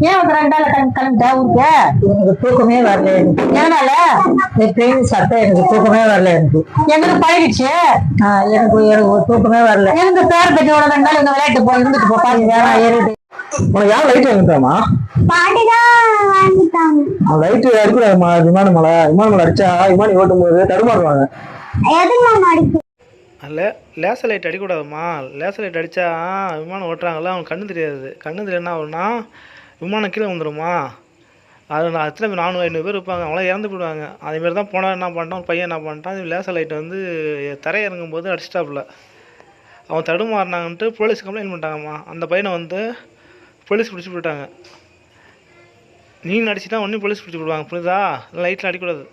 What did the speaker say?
ஏன் ஒரு ரெண்டால கண் கிளம்பிட்ட ஊருக்கு? எனக்கு தூக்கமே வரல எனக்கு. எதனால? இந்த ட்ரெயின் சத்தம் எனக்கு தூக்கமே வரல எனக்கு. எங்களுக்கு பழகிடுச்சு. ஆஹ் எனக்கு எனக்கு ஒரு தூக்கமே வரல. எனக்கு பேர் பெற்றோட ரெண்டு நாள் இங்க விளையாட்டு போ இருந்துட்டு போ பாருங்க ஏறிட்டு. உனக்கு யார் லைட் வாங்கிட்டாமா லைட் அடிக்கூடாதுமா விமான மலை. விமான மலை அடிச்சா விமானி ஓட்டும் போது தடுமாறுவாங்க. எதுக்கு நான் அடிச்சு லே லேசர் லைட் அடிக்கூடாதும்மா லேசர் லைட் அடித்தா விமானம் ஓட்டுறாங்கல்ல அவனுக்கு கண்ணு தெரியாது. கண்ணு தெரியல என்ன? ஆகும்னா விமானம் கீழே வந்துடுமா அது நான் எத்தனை பேர் நானூறு ஐநூறு பேர் இருப்பாங்க. அவங்களாம் இறந்து போயிடுவாங்க. அதேமாரி தான் போனால் என்ன பண்ணிட்டான்? பையன் என்ன பண்ணிட்டான்? லேசர் லைட் வந்து தரையை இறங்கும் போது அடிச்சிட்டாப்புல. அவன் தடுமாறினாங்கன்ட்டு போலீஸ் கம்ப்ளைண்ட் பண்ணிட்டாங்கம்மா. அந்த பையனை வந்து போலீஸ் பிடிச்சி போயிட்டாங்க. நீ நடிச்சிட்டா ஒன்றும் போலீஸ் பிடிச்சி போடுவாங்க புரியுதா? லைட்டில் அடிக்கூடாது